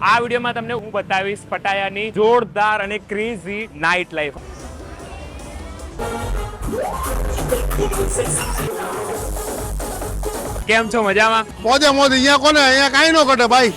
આ વિડીયોમાં તમને હું બતાવીશ પટાયાની જોરદાર અને ક્રેઝી નાઇટ લાઈફ કેમ છો? મજામાં? મોજે મોજ, અહીંયા કોને? અહીંયા કાંઈ ન ઘટે, ભાઈ.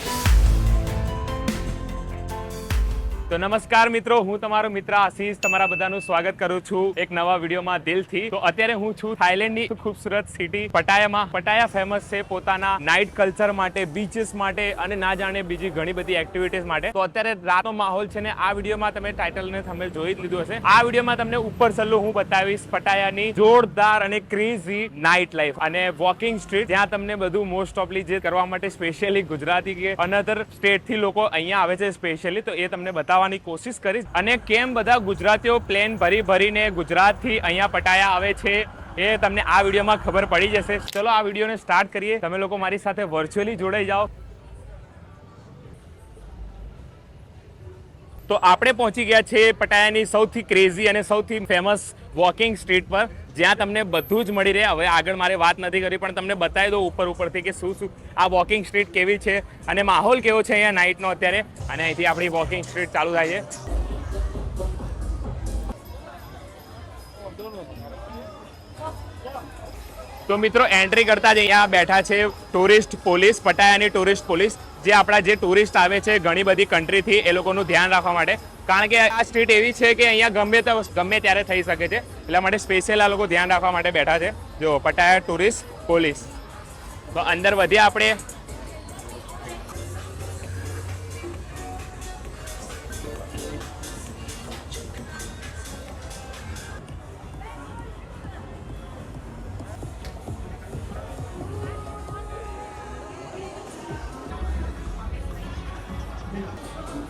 તો નમસ્કાર મિત્રો, હું તમારો મિત્ર આશીષ. તમારા બધાનું સ્વાગત કરું છું એક નવા વિડીયોમાં દિલથી. તો અત્યારે હું છું થાઈલેન્ડની ખૂબસૂરત સિટી પટાયામાં. પટાયા ફેમસ છે પોતાના નાઇટ કલ્ચર માટે બીચીસ માટે અને ના જાણે બીજી ઘણી બધી એક્ટિવિટીઝ માટે. તો અત્યારે રાતનો માહોલ છે ને આ વિડીયોમાં તમે ટાઇટલ ને તમે જોઈ જ લીધું હશે. આ વિડીયોમાં તમને ઉપર સલ્લું હું બતાવીશ પટાયાની જોરદાર અને ક્રેઝી નાઇટ લાઈફ અને વોકિંગ સ્ટ્રીટ જ્યાં તમને બધું મોસ્ટ ઓફલી જે કરવા માટે સ્પેશિયલી ગુજરાતી કે અનધર સ્ટેટથી લોકો અહીંયા આવે છે સ્પેશિયલી તો એ તમને બતાવવાની કોશિશ કરીશ. અને કેમ બધા ગુજરાતીઓ પ્લેન ભરી ભરીને ગુજરાતથી અહીંયા પટાયા આવે છે એ તમને આ વિડીયોમાં ખબર પડી જશે. ચલો આ વિડીયોને સ્ટાર્ટ કરીએ. તમે લોકો મારી સાથે વર્ચ્યુઅલી જોડાઈ જાઓ. તો આપણે પહોંચી ગયા છે પટાયાની સૌથી ક્રેઝી અને સૌથી ફેમસ વોકિંગ સ્ટ્રીટ પર, જ્યાં તમને બધું જ મળી રહે. હવે આગળ મારે વાત નથી કરી પણ તમને બતાવી દો ઉપર ઉપરથી કે શું શું. આ વોકિંગ સ્ટ્રીટ કેવી છે અને માહોલ કેવો છે અહીંયા નાઇટનો અત્યારે? અને અહીંથી આપણી વોકિંગ સ્ટ્રીટ ચાલુ થાય છે. તો મિત્રો એન્ટ્રી કરતા જ અહીંયા બેઠા છે ટુરિસ્ટ પોલીસ પટાયાની ટુરિસ્ટ પોલીસ જે આપણા જે ટુરિસ્ટ આવે છે ઘણી બધી કન્ટ્રીથી એ લોકોનું ધ્યાન રાખવા માટે. કારણ કે આ સ્ટ્રીટ એવી છે કે અહીંયા ગમે ગમે ત્યારે થઈ શકે છે. એટલા માટે સ્પેશિયલ આ લોકો ધ્યાન રાખવા માટે બેઠા છે. જો, પટાયા ટુરિસ્ટ પોલીસ તો અંદર વધ્યા આપણે.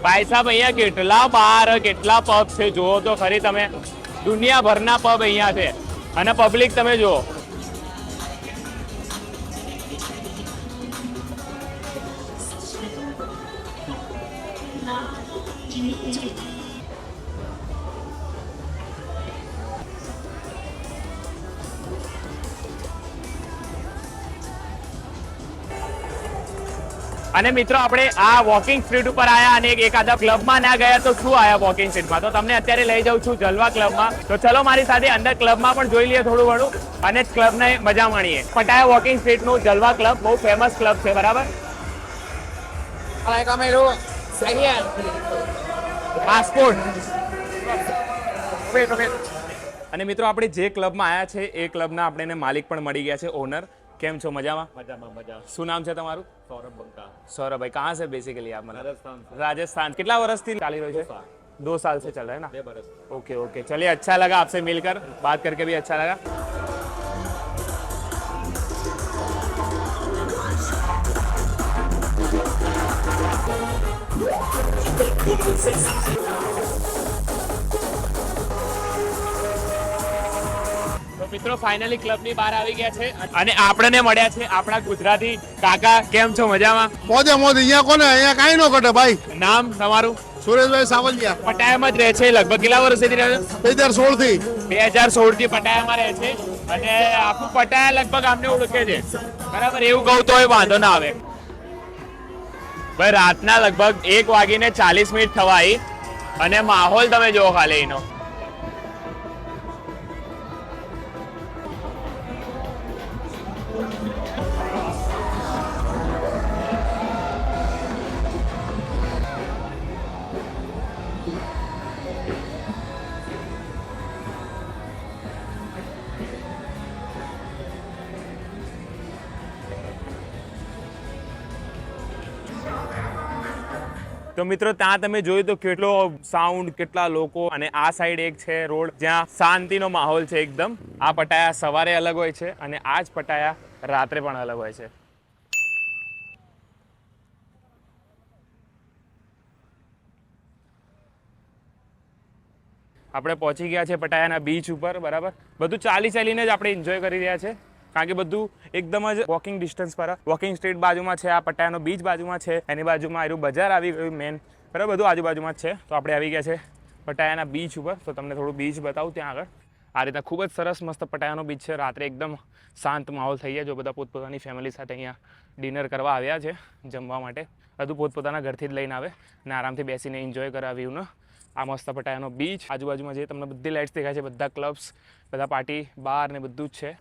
ભાઈ સાહેબ, અહીંયા કેટલા બાર, કેટલા પબ છે? જુઓ તો ખરી તમે. દુનિયાભરના પબ અહીંયા છે. અને પબ્લિક તમે જુઓ. અને મિત્રો આપણે આ વોકિંગ સ્ટ્રીટ ઉપર આવ્યા અને એક આધા ક્લબમાં ના ગયા તો શું આવ્યા વોકિંગ સ્ટ્રીટમાં તો તમને અત્યારે લઈ જાઉં છું જલવા ક્લબમાં તો ચલો મારી સાથે અંદર ક્લબમાં પણ જોઈ લઈએ થોડું ઘણું અને ક્લબને મજા માણીએ. પટાયા વોકિંગ સ્ટ્રીટનું જલવા ક્લબ બહુ ફેમસ ક્લબ છે બરાબર? પાસપોર્ટ અને મિત્રો આપણે જે ક્લબમાં આવ્યા છે એ ક્લબના આપણે માલિક પણ મળી ગયા છે ઓનર કેમ છો મજામાં મજામાં મજા શું નામ છે તમારું સૌરભ બંકા સૌરભ ભાઈ કહા છે બેસિકલી આપ મને રાજસ્થાન રાજસ્થાન કેટલા વર્ષથી ચાલી રહ્યો છે दो साल से चल रहा है ना दो बरस ओके ओके चलिए अच्छा लगा आपसे मिलकर बात करके भी अच्छा लगा મિત્રો ફાઇનલી ક્લબની બહાર આવી ગયા છે અને આપણને મળ્યા છે આપણા ગુજરાતી કાકા. કેમ છો? મજામાં? મોજે મોજ અહીંયા કોને? અહીંયા કાંઈ ન કટે ભાઈ. નામ તમારું? સુરેશભાઈ સાવલિયા. પટાયામાં જ રહે છે લગભગ કેટલા વર્ષથી રહે છે? બે હજાર સોળથી બે હજાર સોળથી પટાયામાં રહે છે અને આખું પટાયા લગભગ આમને ઓળખે છે. બરાબર એવું કહું તો વાંધો ના આવે. ભાઈ રાતના લગભગ એક વાગીને ચાલીસ મિનિટ થવા આવી અને માહોલ તમે જોવો ખાલી એનો તો મિત્રો, ત્યાં તમે જોયું તો કેટલો સાઉન્ડ કેટલા લોકો અને આ સાઈડ એક છે રોડ, જ્યાં શાંતિનો માહોલ છે એકદમ. આ પટાયા સવારે અલગ હોય છે અને આ જ પટાયા રાત્રે પણ અલગ હોય છે. આપણે પહોંચી ગયા છે પટાયાના બીચ ઉપર, બરાબર? બધું ચાલી ચાલીને જ આપણે એન્જોય કરી રહ્યા છે. કારણ કે બધું એકદમ જ વોકિંગ ડિસ્ટન્સ પર. વોકિંગ સ્ટ્રીટ બાજુમાં છે, આ પટાયાનો બીચ બાજુમાં છે, એની બાજુમાં આવ્યું બજાર આવી ગયું મેન બરાબર, બધું આજુબાજુમાં જ છે. તો આપણે આવી ગયા છે પટાયાના બીચ ઉપર. તો તમને થોડું બીચ બતાવું ત્યાં આગળ. આ રીતના ખૂબ જ સરસ મસ્ત પટાયાનો બીચ છે. રાત્રે એકદમ શાંત માહોલ થઈ જાય જો બધા પોતપોતાની ફેમિલી સાથે અહીંયા ડિનર કરવા આવ્યા છે, જમવા માટે. બધું પોતપોતાના ઘરથી જ લઈને આવે અને આરામથી બેસીને એન્જોય કરાવ્યું વ્યૂનો આ મસ્ત પટાયાનો બીચ આજુબાજુમાં જે તમને બધી લાઇટ્સ દેખાય છે, બધા ક્લબ્સ બધા પાર્ટી બાર ને બધું જ છે.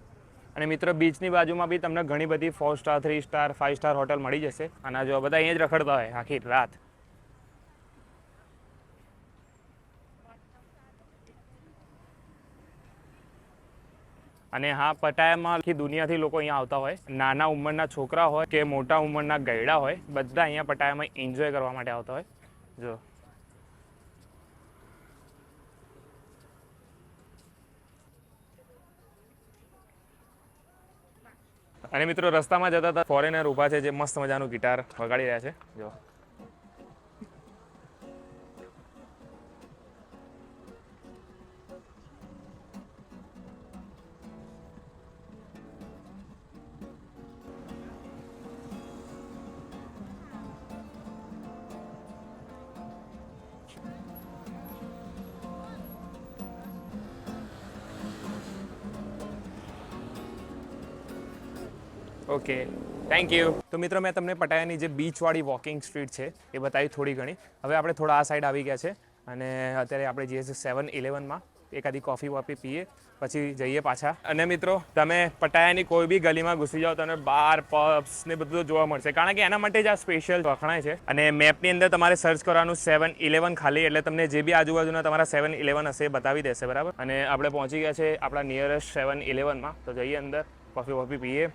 અને મિત્ર, બીચની બાજુમાં બી તમને ઘણી બધી four star three star five star hotel મળી જશે. અને જો બધા અહીંયા જ રખડતા હોય આખી રાત. અને હા, પટાયામાં આખી દુનિયાથી લોકો અહીંયા આવતા હોય. નાના ઉંમરના છોકરા હોય કે મોટા ઉંમરના ગયડા હોય, બધા અહીંયા પટાયામાં એન્જોય કરવા માટે આવતા હોય. જો. અને મિત્રો, રસ્તામાં જતા હતા ફોરેનર ઊભા છે જે મસ્ત મજાનું ગિટાર વગાડી રહ્યા છે. જો. ઓકે થેન્ક યુ તો મિત્રો, મેં તમને પટાયાની જે બીચવાળી વોકિંગ સ્ટ્રીટ છે, એ બતાવી થોડી ઘણી. હવે આપણે થોડા આ સાઈડ આવી ગયા છે અને અત્યારે આપણે જઈએ છીએ સેવન ઇલેવનમાં એકાદી કોફી વોફી પીએ, પછી જઈએ પાછા. અને મિત્રો, તમે પટાયાની કોઈ બી ગલીમાં ઘૂસી જાઓ, તમને બાર પબ્સ ને બધું જોવા મળશે. કારણ કે એના માટે જ આ સ્પેશિયલ વખણાય છે. અને મેપની અંદર તમારે સર્ચ કરવાનું સેવન ઇલેવન ખાલી, એટલે તમને જે બી આજુબાજુના તમારા સેવન ઇલેવન હશે એ બતાવી દેશે, બરાબર? અને આપણે પહોંચી ગયા છે આપણા નિયરેસ્ટ સેવન ઇલેવનમાં તો જઈએ અંદર કોફી વોફી પીએ.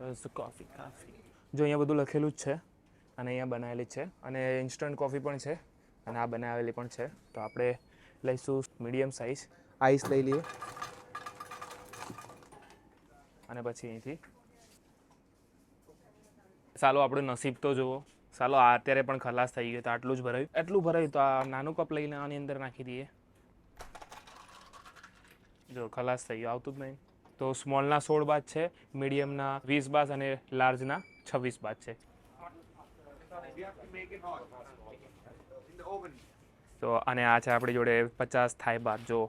કોફી કોફી જો અહીંયા બધું લખેલું જ છે અને અહીંયા બનાવેલી જ છે અને ઇન્સ્ટન્ટ કોફી પણ છે અને આ બનાવેલી પણ છે. તો આપણે લઈશું મીડિયમ સાઇઝ આઈસ લઈ લઈએ અને પછી અહીંથી ચાલો આપણું નસીબ તો જુઓ. ચાલો આ અત્યારે પણ ખલાસ થઈ ગયું તો આટલું જ ભરાયું. એટલું ભરાયું તો આ નાનું કપ લઈને આની અંદર નાખી દઈએ. જો ખલાસ થઈ ગયું આવતું જ નહીં. તો સ્મોલના સોળ બાદ છે મીડિયમના વીસ બાદ અને લાર્જના છવ્વીસ બાદ છે તો અને આ છે આપણી જોડે પચાસ થાય બાદ જો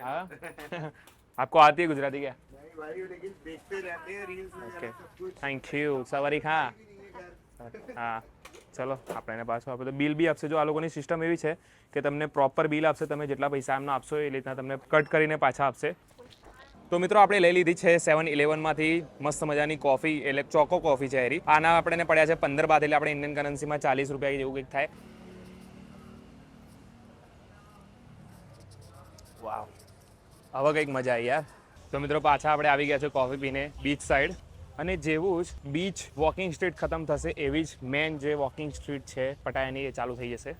हाँ? आपको आती है गुजराती क्या ओके थैंक यू સવારી ખા હા. ચલો, આપણે એને પાછું આપે. તો બિલ બી આપશે. જો આ લોકોની સિસ્ટમ એવી છે કે તમને પ્રોપર બિલ આપશે, તમે જેટલા પૈસા એમના આપશો એ રીતના તમને કટ કરીને પાછા આપશે. તો મિત્રો, આપણે લઈ લીધી છે સેવન ઇલેવનમાંથી મસ્ત મજાની કોફી એટલે ચોકો કોફી છે એરી. આના આપણે પડ્યા છે પંદર બાદ, એટલે આપણે ઇન્ડિયન કરન્સીમાં ચાલીસ રૂપિયા જેવું કંઈક થાય. વાવ હવે કંઈક મજા આવી યાર. તો મિત્રો, પાછા આપણે આવી ગયા છે કોફી પીને બીચ સાઈડ અને જેવું જ બીચ વોકિંગ સ્ટ્રીટ ખતમ થશે, એવી જ મેન જે વોકિંગ સ્ટ્રીટ છે પટાયાની એ ચાલુ થઈ જશે.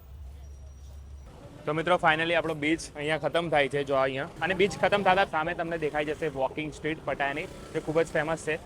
તો મિત્રો ફાઇનલી આપણો બીચ અહીંયા ખતમ થાય છે, જો અહીંયા. અને બીચ ખતમ થતા સામે તમને દેખાઈ જશે વોકિંગ સ્ટ્રીટ પટાયાની જે ખૂબ જ ફેમસ છે.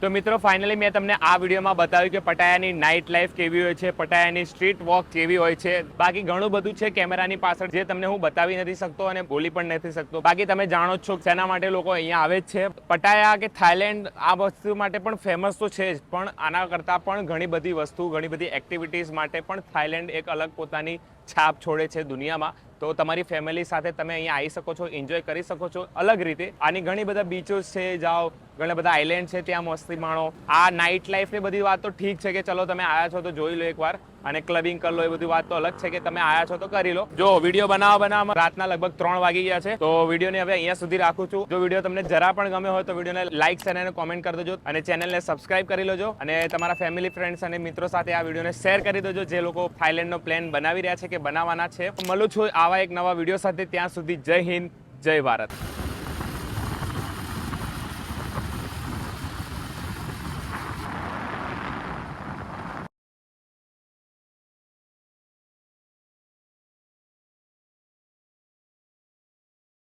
તો મિત્રો ફાઇનલી મેં તમને આ વિડીયોમાં બતાવ્યું કે પટાયાની નાઇટ લાઈફ કેવી હોય છે, પટાયાની સ્ટ્રીટ વોક કેવી હોય છે. બાકી ઘણું બધું છે કેમેરાની પાછળ જે તમને હું બતાવી નથી શકતો અને બોલી પણ નથી શકતો. બાકી તમે જાણો છો શેના માટે લોકો અહીંયા આવે છે. પટાયા કે થાઈલેન્ડ આ વસ્તુ માટે પણ ફેમસ તો છે જ, પણ આના કરતાં પણ ઘણી બધી વસ્તુ, ઘણી બધી એક્ટિવિટીઝ માટે પણ થાઈલેન્ડ એક અલગ પોતાની છાપ છોડે છે દુનિયામાં. તો તમારી ફેમિલી સાથે તમે અહીંયા આવી શકો છો એન્જોય કરી શકો છો. અલગ રીતે આની ઘણી બધા બીચો છે, જાઓ, ઘણા બધા આઇલેન્ડ છે, ત્યાં મસ્તી માણો. આ નાઇટ લાઈફની બધી વાત તો ઠીક છે કે ચલો તમે આવ્યા છો તો જોઈ લો એકવાર. અને ક્લબિંગ કરી લો, એ બધી વાત તો અલગ છે કે તમે આયા છો તો કરી લો. જો વીડિયો બનાવવા બનાવવા રાતના લગભગ ત્રણ વાગી ગયા છે, તો વિડીયોને હવે અહીંયા સુધી રાખું છું. જો વીડિયો તમને જરા પણ ગમે હોય તો વિડીયોને લાઇક અને કોમેન્ટ કરી દેજો અને ચેનલને સબસ્ક્રાઇબ કરી લેજો અને તમારા ફેમિલી ફ્રેન્ડ્સ અને મિત્રો સાથે આ વિડીયોને શેર કરી દેજો જે લોકો થાઈલેન્ડનો પ્લાન બનાવી રહ્યા છે કે બનાવવાના છે. મળું છું આવા એક નવા વીડિયો સાથે. ત્યાં સુધી જય હિન્દ, જય ભારત.